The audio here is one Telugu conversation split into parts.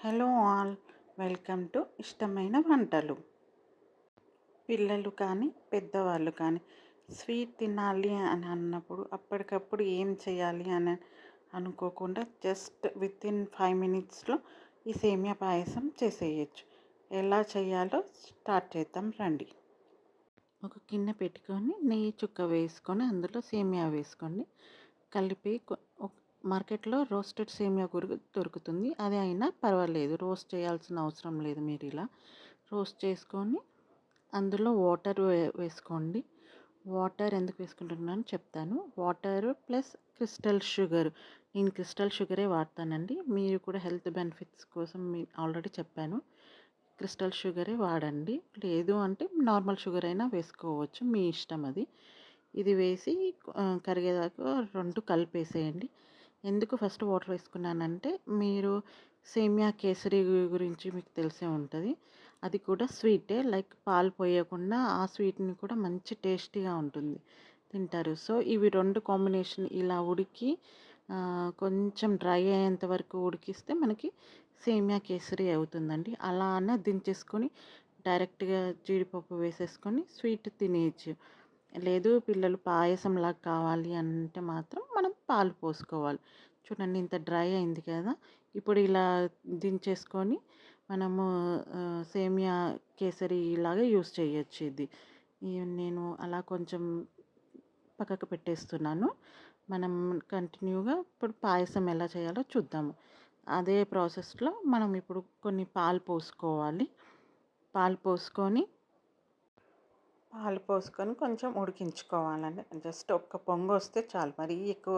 హలో ఆల్ వెల్కమ్ టు ఇష్టమైన వంటలు. పిల్లలు కానీ పెద్దవాళ్ళు కానీ స్వీట్ తినాలి అని అన్నప్పుడు అప్పటికప్పుడు ఏం చేయాలి అని అనుకోకుండా జస్ట్ విత్ ఇన్ ఫైవ్ మినిట్స్లో ఈ సేమియా పాయసం చేసేయచ్చు. ఎలా చేయాలో స్టార్ట్ చేద్దాం రండి. ఒక గిన్నె పెట్టుకొని నెయ్యి చుక్క వేసుకొని అందులో సేమియా వేసుకోండి. కలిపి మార్కెట్లో రోస్టెడ్ సేమియా కూర దొరుకుతుంది. అది అయినా పర్వాలేదు. రోస్ట్ చేయాల్సిన అవసరం లేదు మీరు ఇలా రోస్ట్ చేసుకొని అందులో వాటర్ వేసుకోండి. వాటర్ ఎందుకు వేసుకుంటున్నాను చెప్తాను. Water plus crystal sugar. నేను క్రిస్టల్ షుగరే వాడతానండి. మీరు కూడా హెల్త్ బెనిఫిట్స్ కోసం మీ ఆల్రెడీ చెప్పాను. క్రిస్టల్ షుగరే వాడండి. లేదు అంటే నార్మల్ షుగర్ అయినా వేసుకోవచ్చు. మీ ఇష్టం అది. ఇది వేసి కరిగేదాకా రెండు కలిపేసేయండి. ఎందుకు ఫస్ట్ వాటర్ వేసుకున్నానంటే మీరు సేమియా కేసరి గురించి మీకు తెలిసే ఉంటుంది. అది కూడా స్వీటే. లైక్ పాలు పోయకుండా ఆ స్వీట్ని కూడా మంచి టేస్టీగా ఉంటుంది. తింటారు. సో ఇవి రెండు కాంబినేషన్ ఇలా ఉడికి కొంచెం డ్రై అయ్యేంత వరకు ఉడికిస్తే మనకి సేమియా కేసరి అవుతుందండి. అలానే దించేసుకొని డైరెక్ట్గా జీడిపప్పు వేసేసుకొని స్వీట్ తినేయచ్చు. లేదు పిల్లలు పాయసంలాగా కావాలి అంటే మాత్రం మనం పాలు పోసుకోవాలి. చూడండి ఇంత డ్రై అయింది కదా! ఇప్పుడు ఇలా దించేసుకొని మనము సేమియా కేసరి ఇలాగే యూస్ చేయొచ్చు ఇది. నేను అలా కొంచెం పక్కకు పెట్టేస్తున్నాను. మనం కంటిన్యూగా ఇప్పుడు పాయసం ఎలా చేయాలో చూద్దాము. అదే ప్రాసెస్లో మనం ఇప్పుడు కొన్ని పాలు పోసుకోవాలి. పాలు పోసుకొని పాలు పోసుకొని కొంచెం ఉడికించుకోవాలండి. జస్ట్ ఒక్క పొంగు వస్తే చాలు. మరీ ఎక్కువ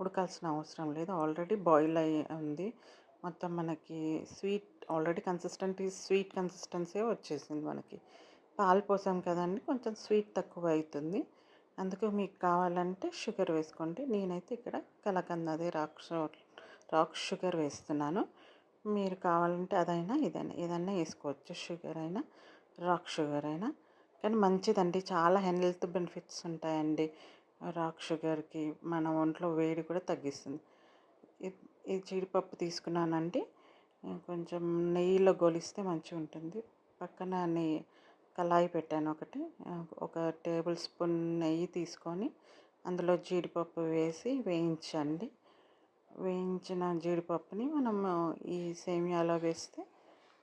ఉడకాల్సిన అవసరం లేదు. ఆల్రెడీ బాయిల్ అయ్యి ఉంది. మొత్తం మనకి sweet already consistent sweet consistency వచ్చేసింది మనకి. పాలు పోసాం కదండి కొంచెం స్వీట్ తక్కువ అవుతుంది అందుకు మీకు కావాలంటే షుగర్ వేసుకోండి. నేనైతే ఇక్కడ కలకంద అదే రాక్ రాక్ షుగర్ వేస్తున్నాను. మీరు కావాలంటే అదైనా ఇదైనా ఏదైనా వేసుకోవచ్చు. షుగర్ అయినా రాక్ షుగర్ అయినా. కానీ మంచిదండి. చాలా హెల్త్ బెనిఫిట్స్ ఉంటాయండి. రాక్ షుగర్కి మన ఒంట్లో వేడి కూడా తగ్గిస్తుంది. ఈ జీడిపప్పు తీసుకున్నానండి కొంచెం నెయ్యిలో గొలిస్తే మంచిగా ఉంటుంది పక్కన నెయ్యి కళాయి పెట్టాను ఒకటి. ఒక టేబుల్ స్పూన్ నెయ్యి తీసుకొని అందులో జీడిపప్పు వేసి వేయించండి. వేయించిన జీడిపప్పుని మనం ఈ సేమియాలో వేస్తే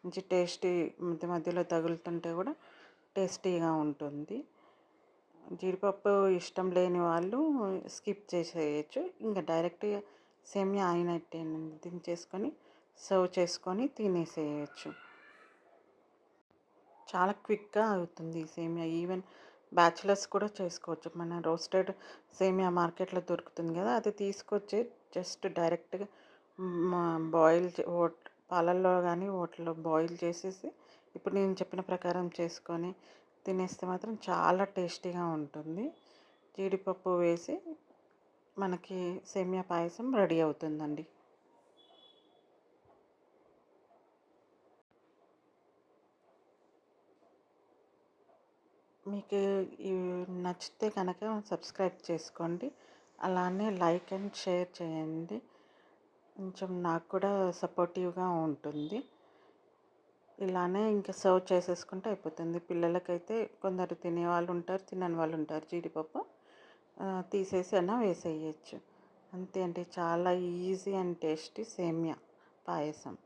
మంచి టేస్టీ మధ్య మధ్యలో తగులుతుంటే కూడా టేస్టీగా ఉంటుంది. జీడిపప్పు ఇష్టం లేని వాళ్ళు స్కిప్ చేసేయచ్చు. ఇంకా డైరెక్ట్గా సేమియా ఆయన దించేసుకొని సర్వ్ చేసుకొని తినేసేయచ్చు. చాలా క్విక్గా అవుతుంది సేమియా. ఈవెన్ బ్యాచిలర్స్ కూడా చేసుకోవచ్చు. మన రోస్టెడ్ సేమియా మార్కెట్లో దొరుకుతుంది కదా అది తీసుకొచ్చి జస్ట్ డైరెక్ట్గా బాయిల్ పాలల్లో కానీ వాటిలో బాయిల్ చేసేసి ఇప్పుడు నేను చెప్పిన ప్రకారం చేసుకొని తినేస్తే మాత్రం చాలా టేస్టీగా ఉంటుంది. జీడిపప్పు వేసి మనకి సేమియా పాయసం రెడీ అవుతుందండి. మీకు నచ్చితే కనుక సబ్స్క్రైబ్ చేసుకోండి. అలానే లైక్ అండ్ షేర్ చేయండి. కొంచెం నాకు కూడా సపోర్టివ్గా ఉంటుంది. ఇలానే ఇంకా సర్వ్ చేసేసుకుంటే అయిపోతుంది. పిల్లలకైతే కొందరు తినే వాళ్ళు ఉంటారు తినని వాళ్ళు ఉంటారు జీడిపప్పు. తీసేసి అయినా వేసేయచ్చు. అంతే అండి. చాలా ఈజీ అండ్ టేస్టీ సేమియా payasam.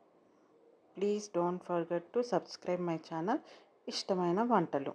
Please don't forget to subscribe my channel. ఇష్టమైన వంటలు.